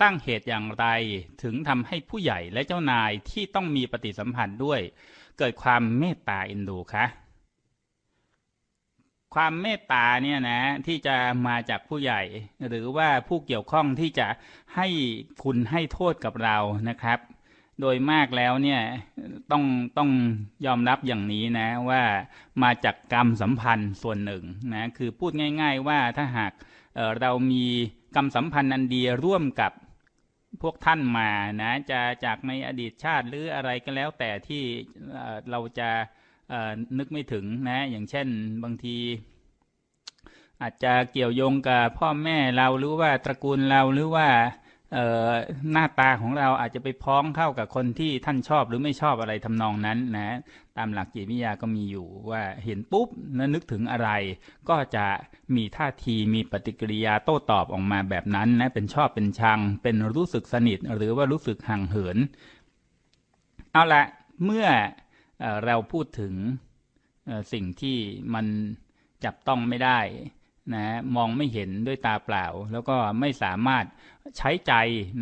สร้างเหตุอย่างไรถึงทำให้ผู้ใหญ่และเจ้านายที่ต้องมีปฏิสัมพันธ์ด้วย เกิดความเมตตาเอ็นดูคะความเมตตาเนี่ยนะที่จะมาจากผู้ใหญ่ หรือว่าผู้เกี่ยวข้องที่จะให้คุณให้โทษกับเรานะครับ โดยมากแล้วเนี่ยต้องต้องยอมรับอย่างนี้นะว่ามาจากกรรมสัมพันธ์ส่วนหนึ่งนะคือพูดง่าย ๆ ว่าถ้าหากเเรามี กรรมสัมพันธ์อันดีร่วมกับพวกท่านมานะจะจากในอดีตชาติหรืออะไรก็แล้วแต่ที่เราจะนึกไม่ถึงนะอย่างเช่นบางที อาจจะเกี่ยวโยงกับพ่อแม่เราหรือว่าตระกูลเราหรือว่า หน้าตาของเราอาจจะไปพ้องเข้ากับคนที่ท่านชอบหรือไม่ชอบอะไรทำนองนั้นนะตามหลักจิตวิทยาก็มีอยู่ว่าเห็นปุ๊บแล้วนึกถึงอะไร ก็จะมีท่าทีมีปฏิกิริยาโต้ตอบออกมาแบบนั้นนะเป็นชอบเป็นชัง เป็นรู้สึกสนิทหรือว่ารู้สึกห่างเหิน เอาละเมื่อเอเราพูดถึงสิ่งที่มันจับต้องไม่ได้ นะมองไม่เห็นด้วยตาเปล่า แล้วก็ไม่สามารถใช้ใจ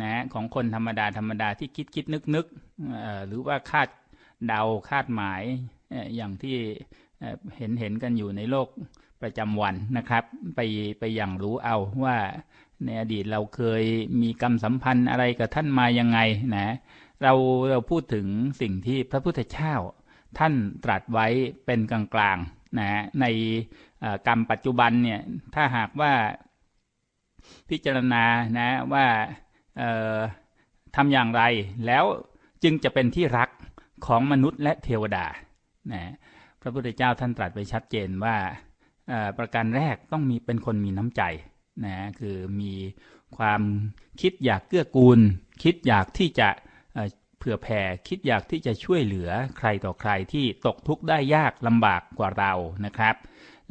นะของคนธรรมดาธรรมดาที่คิดคิดนึกนึกหรือว่าคาดเดาคาดหมายอย่างที่เอ่อเห็นเห็นกันอยู่ในโลกประจำวันนะครับ ไปไปอย่างรู้เอาว่าในอดีตเราเคยมีกรรมสัมพันธ์อะไรกับท่านมายังไงนะเราเราพูดถึงสิ่งที่พระพุทธเจ้าท่านตรัสไว้เป็นกลางๆ นะในกรรมปัจจุบันเนี่ยถ้าหากว่าพิจารณานะว่าทำอย่างไรแล้วจึงจะเป็นที่รักของมนุษย์และเทวดานะพระพุทธเจ้าท่านตรัสไว้ชัดเจนว่าประการแรกต้องมีเป็นคนมีน้ำใจนะคือมีความคิดอยากเกื้อกูล คิดอยากที่จะ ผื่อแผ่คิดอยากที่จะช่วยเหลือใครต่อใครที่ตกทุกข์ได้ยากลำบากกว่าเรานะครับ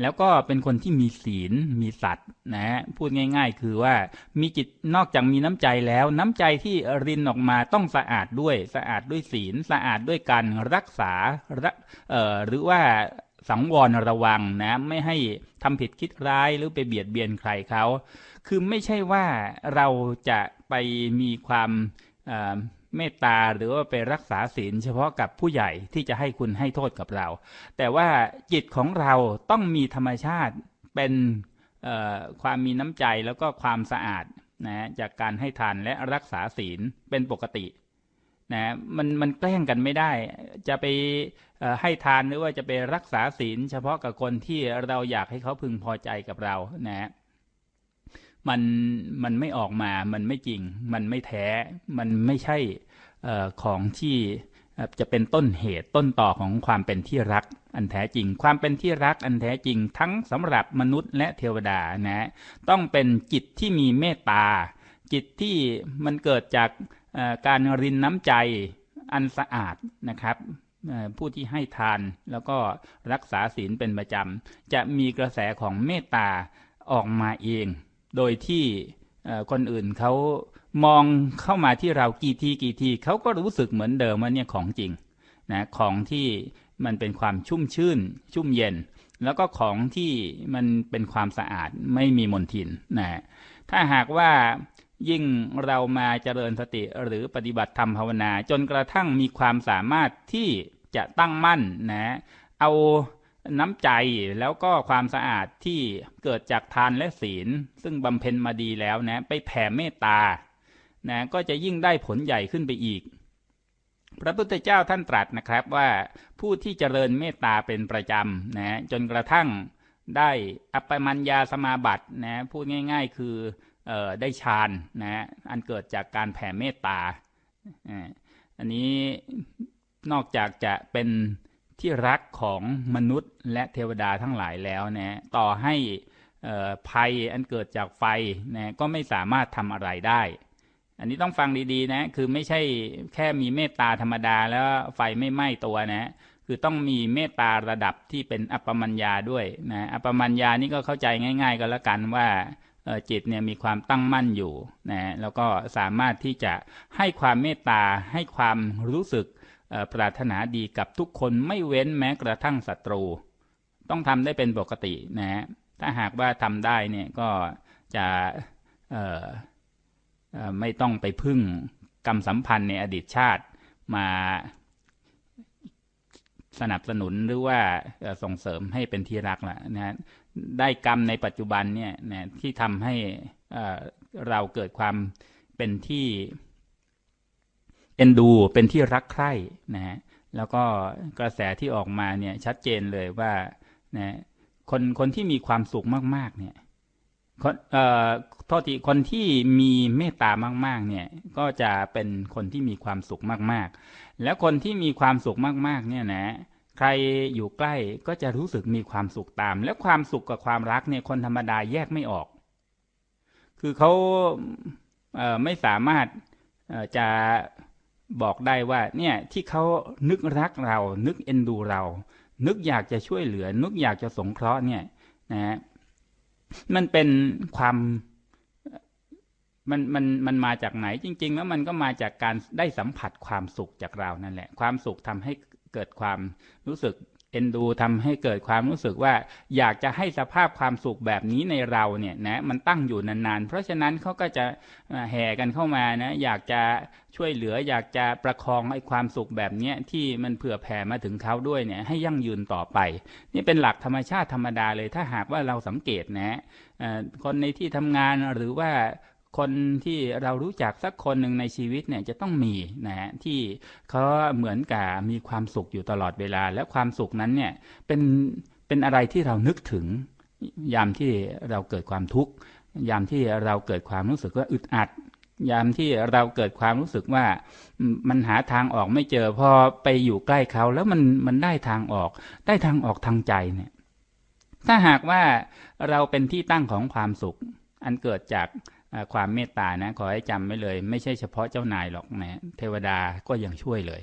แล้วก็เป็นคนที่มีศีลมีสัตว์นะพูดง่าย ๆ คือว่ามีจิตนอกจากมีน้ำใจแล้วน้ำใจที่รินออกมาต้องสะอาดด้วยสะอาดด้วยศีลสะอาดด้วยการรักษารักเอ่อหรือว่าสังวรระวังนะไม่ให้ทำผิดคิดร้ายหรือไปเบียดเบียนใครเขาคือไม่ใช่ว่าเราจะไปมีความ เมตตาหรือว่าไปรักษาศีลเฉพาะกับผู้ใหญ่ที่จะให้คุณให้โทษกับเรา แต่ว่าจิตของเราต้องมีธรรมชาติเป็นความมีน้ำใจแล้วก็ความสะอาดนะจากการให้ทานและรักษาศีลเป็นปกตินะมันมันแกล้งกันไม่ได้ จะไปให้ทานหรือว่าจะไปรักษาศีล เฉพาะกับคนที่เราอยากให้เขาพึงพอใจกับเรานะ มันมันไม่ออกมา มันไม่จริง มันไม่แท้ มันไม่ใช่ของที่จะเป็นต้นเหตุต้นต่อของความเป็นที่รักอันแท้จริง ความเป็นที่รักอันแท้จริง ทั้งสำหรับมนุษย์และเทวดานะต้องเป็นจิตที่มีเมตตา จิตที่มันเกิดจากการรินน้ำใจอันสะอาดนะครับผู้ที่ให้ทานแล้วก็รักษาศีลเป็นประจำจะมีกระแสของเมตตาออกมาเอง โดยที่คนอื่นเขามองเข้ามาที่เรากี่ทีกี่ทีเขาก็รู้สึกเหมือนเดิมว่าเนี่ยของจริงนะของที่มันเป็นความชุ่มชื่น ชุ่มเย็น แล้วก็ของที่มันเป็นความสะอาดไม่มีมลทินนะถ้าหากว่ายิ่งเรามาเจริญสติหรือปฏิบัติธรรมภาวนา จนกระทั่งมีความสามารถที่จะตั้งมั่นนะเอา น้ำใจแล้วก็ความสะอาดที่เกิดจากทานและศีล ซึ่งบำเพ็ญมาดีแล้วนะ ไปแผ่เมตตานะก็จะยิ่งได้ผลใหญ่ขึ้นไปอีก พระพุทธเจ้าท่านตรัสนะครับว่าผู้ที่เจริญเมตตาเป็นประจำนะจนกระทั่งได้อัปปมัญญาสมาบัตินะพูดง่าย ๆ คือออได้ฌานนะอันเกิดจากการแผ่เมตตาอันนี้นอกจากจะเป็น ที่รักของมนุษย์และเทวดาทั้งหลายแล้วนะต่อให้เอ่อภัยอันเกิดจากไฟนะก็ไม่สามารถทำอะไรได้ อันนี้ต้องฟังดีๆนะคือไม่ใช่แค่มีเมตตาธรรมดาแล้วไฟไม่ไหม้ตัวนะคือต้องมีเมตตาระดับที่เป็นอัปปมัญญาด้วยนะอัปปมัญญานี่ก็เข้าใจง่าย ๆ ก็แล้วกันว่าจิตเนี่ยมีความตั้งมั่นอยู่นะแล้วก็สามารถที่จะให้ความเมตตาให้ความรู้สึก ปรารถนาดีกับทุกคนไม่เว้นแม้กระทั่งศัตรู ต้องทำได้เป็นปกตินะฮะถ้าหากว่าทำได้เนี่ยก็จะไม่ต้องไปพึ่งกรรมสัมพันธ์ในอดีตชาติมาสนับสนุนหรือว่าส่งเสริมให้เป็นที่รักละนะฮะได้กรรมในปัจจุบันเนี่ยนะที่ทำให้เราเกิดความเป็นที่ เอ็นดูเป็นที่รักใคร่นะฮะแล้วก็กระแสที่ออกมาเนี่ยชัดเจนเลยว่านะคนคนที่มีความสุขมาก ๆ เนี่ยคนเอ่อโทษทีคนที่มีเมตตามาก ๆ เนี่ยก็จะเป็นคนที่มีความสุขมาก ๆ แล้วคนที่มีความสุขมาก ๆ เนี่ยนะใครอยู่ใกล้ก็จะรู้สึกมีความสุขตาม และความสุขกับความรักเนี่ยคนธรรมดาแยกไม่ออก คือเขาเอ่อไม่สามารถเอ่อจะ บอกได้ว่าเนี่ยที่เขานึกรักเรา นึกเอ็นดูเรา นึกอยากจะช่วยเหลือ นึกอยากจะสงเคราะห์เนี่ยนะฮะมันเป็นความมันมันมันมาจากไหนจริง ๆ แล้วมันก็มาจากการได้สัมผัสความสุขจากเรานั่นแหละ ความสุขทำให้เกิดความรู้สึก เอ็นดูทำให้เกิดความรู้สึกว่าอยากจะให้สภาพความสุขแบบนี้ในเราเนี่ยนะมันตั้งอยู่นานๆ เพราะฉะนั้นเขาก็จะแห่กันเข้ามานะอยากจะช่วยเหลืออยากจะประคองไอ้ความสุขแบบเนี้ยที่มันเผื่อแผ่มาถึงเขาด้วยเนี่ยให้ยั่งยืนต่อไป นี่เป็นหลักธรรมชาติธรรมดาเลยถ้าหากว่าเราสังเกตนะคนในที่ทำงานหรือว่า คนที่เรารู้จักสักคนหนึ่งในชีวิตเนี่ยจะต้องมีนะฮะที่เขาเหมือนกับมีความสุขอยู่ตลอดเวลา และความสุขนั้นเนี่ยเป็นเป็นอะไรที่เรานึกถึงยามที่เราเกิดความทุกข์ยามที่เราเกิดความรู้สึกว่าอึดอัด ยามที่เราเกิดความรู้สึกว่ามันหาทางออกไม่เจอพอไปอยู่ใกล้เขาแล้วมันมันได้ทางออก ได้ทางออกทางใจเนี่ยถ้าหากว่าเราเป็นที่ตั้งของความสุข อันเกิดจาก ความเมตตานะขอให้จำไว้เลย ไม่ใช่เฉพาะเจ้านายหรอกนะเทวดาก็ยังช่วยเลย